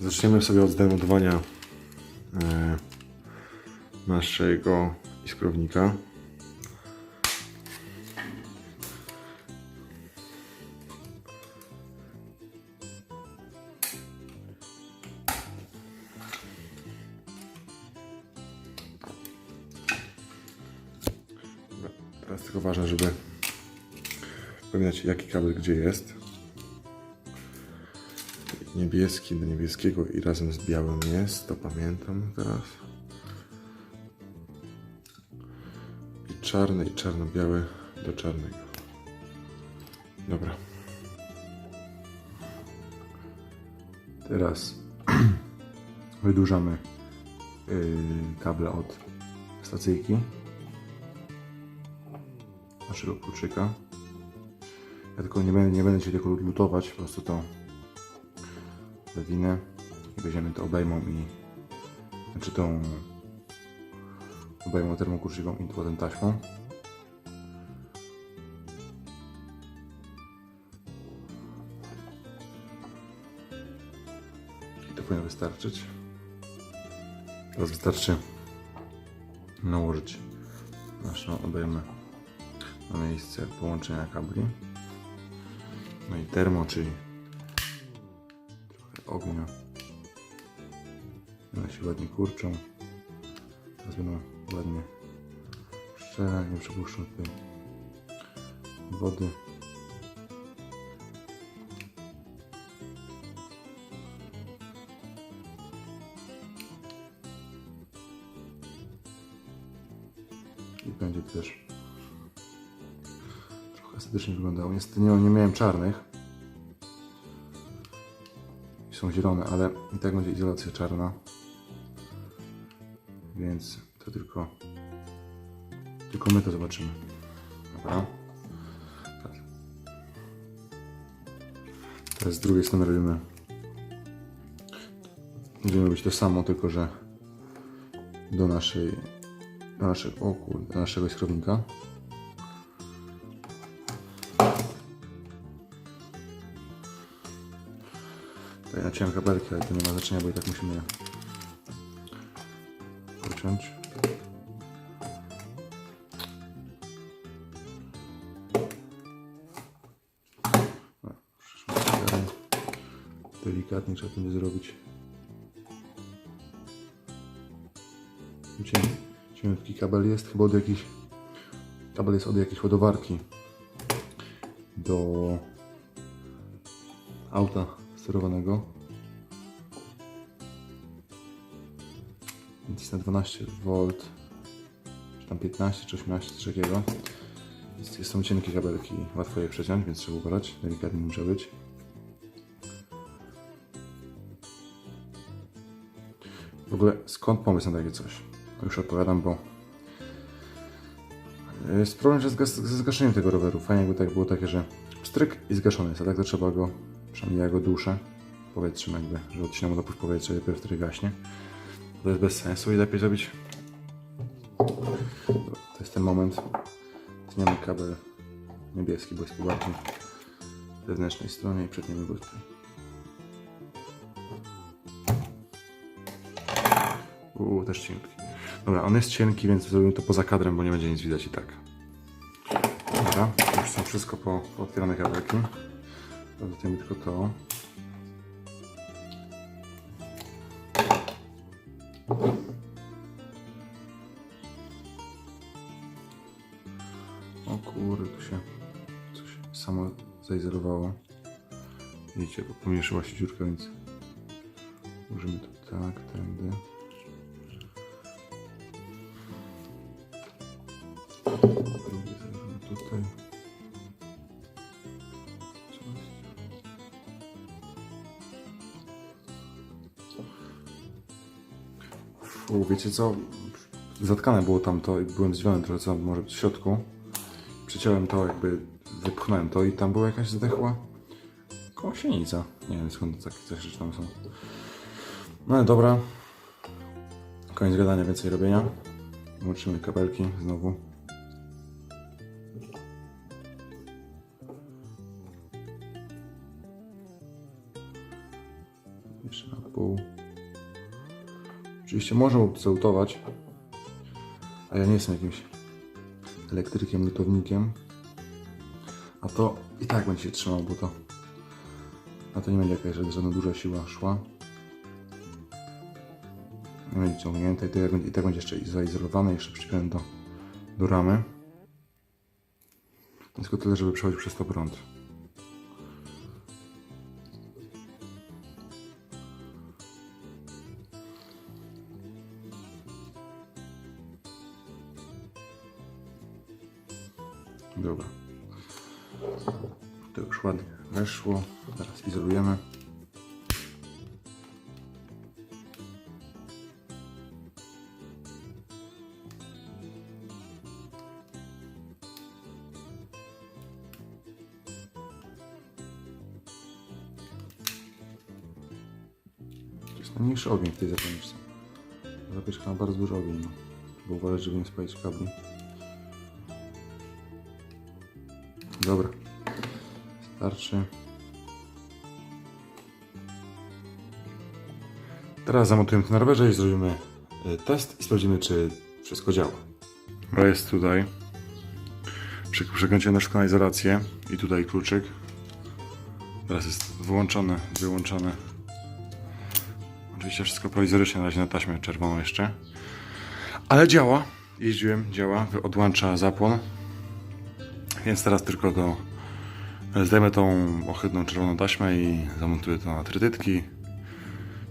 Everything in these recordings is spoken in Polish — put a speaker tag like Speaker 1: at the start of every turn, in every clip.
Speaker 1: Zaczniemy sobie od zdemontowania e, naszego iskrownika. Teraz tylko ważne, żeby pamiętać jaki kabel gdzie jest. Niebieski do niebieskiego i razem z białym jest, to pamiętam teraz. I czarny i czarno-biały do czarnego. Dobra. Teraz wydłużamy yy, kable od stacyjki naszego kluczyka. Ja tylko nie będę, nie będę się tylko lutować, po prostu to zawinę i weźmiemy to obejmą i znaczy tą obejmą termokurczywą i potem taśmą. I to powinno wystarczyć. Teraz wystarczy nałożyć naszą obejmę na miejsce połączenia kabli. No i termo, czyli ognia. One się ładnie kurczą. Teraz będą ładnie szczere, nie przepuszczą tutaj wody. I będzie też trochę estetycznie wyglądało. Niestety nie, nie miałem czarnych. Są zielone, ale i tak będzie izolacja czarna. Więc to tylko tylko my to zobaczymy. Dobra. Tak. Teraz z drugiej strony robimy będziemy robić to samo, tylko że do naszej do naszego, o kurde, do naszego skrownika. Tutaj naciąłem kabelki, ale to nie ma znaczenia, bo i tak musimy je dalej. Delikatnie trzeba będzie zrobić. Cień, cieniutki kabel jest chyba od jakiejś kabel jest od jakiejś ładowarki do auta sterowanego. Więc jest na 12 V, czy tam 15 czy 18, coś takiego. Jest, są cienkie kabelki, łatwo je przeciąć, więc trzeba uważać, delikatnie muszę być. W ogóle skąd pomysł na takie coś? Już odpowiadam, bo jest problem ze zgaszeniem tego roweru. Fajnie jakby tak było takie, że stryk i zgaszony jest, a tak to trzeba go, przynajmniej ja go duszę powietrzem jakby, że odcinam dopływ powietrza i dopiero wtedy gaśnie. To jest bez sensu i lepiej zrobić... To jest ten moment. Tniemy kabel niebieski, bo jest po bardziej zewnętrznej stronie i przetniemy go tutaj. Uuu, też cienki. Dobra, on jest cienki, więc zrobimy to poza kadrem, bo nie będzie nic widać i tak. Dobra, już są wszystko po, pootwierane kabelki. Dodajemy tylko to. O kurde, tu się coś samo zaizolowało. Widzicie, bo pomniejszyła się dziurka, więc możemy to tak, tędy. Drugie Fu, wiecie co? Zatkane było tam to i byłem zdziwiony trochę, co może być w środku. Przeciąłem to, jakby wypchnąłem to i tam była jakaś zdechła kąsienica. Nie wiem skąd takie coś rzeczy tam są. No ale dobra. Koniec gadania, więcej robienia. Łączymy kabelki znowu. Jeszcze na pół. Oczywiście można zautować, a ja nie jestem jakimś elektrykiem, lutownikiem. A to i tak będzie się trzymał, bo to a to nie będzie jakaś żadna duża siła szła. Nie będzie ciągnięte i tak, i tak będzie jeszcze zaizolowane, jeszcze przyczepione do, do ramy. Tylko tyle, żeby przechodzić przez to prąd. Dobra. To już ładnie weszło. Teraz izolujemy. Jest najmniejszy ogień w tej zapalniczce. Zapieczka ma bardzo duży ogień. Trzeba uważać, żeby nie spalić kabli. Dobra. Starczy. Teraz zamontujemy to na rowerze i zrobimy y, test i sprawdzimy, czy wszystko działa. Jest tutaj. Przekręciłem na wszystko na izolację i tutaj kluczyk. Teraz jest wyłączone, wyłączone. Oczywiście wszystko prowizorycznie na razie na taśmę czerwoną jeszcze. Ale działa. Jeździłem, działa. Odłącza zapłon. Więc teraz tylko to zdejmę tą ohydną czerwoną taśmę i zamontuję to na trytytki.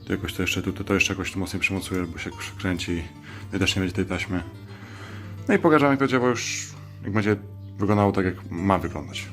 Speaker 1: To jakoś to jeszcze, to, to jeszcze jakoś tu mocniej przymocuję, bo się przekręci i też nie będzie tej taśmy. No i pokażę jak to działa już, jak będzie wyglądało tak jak ma wyglądać.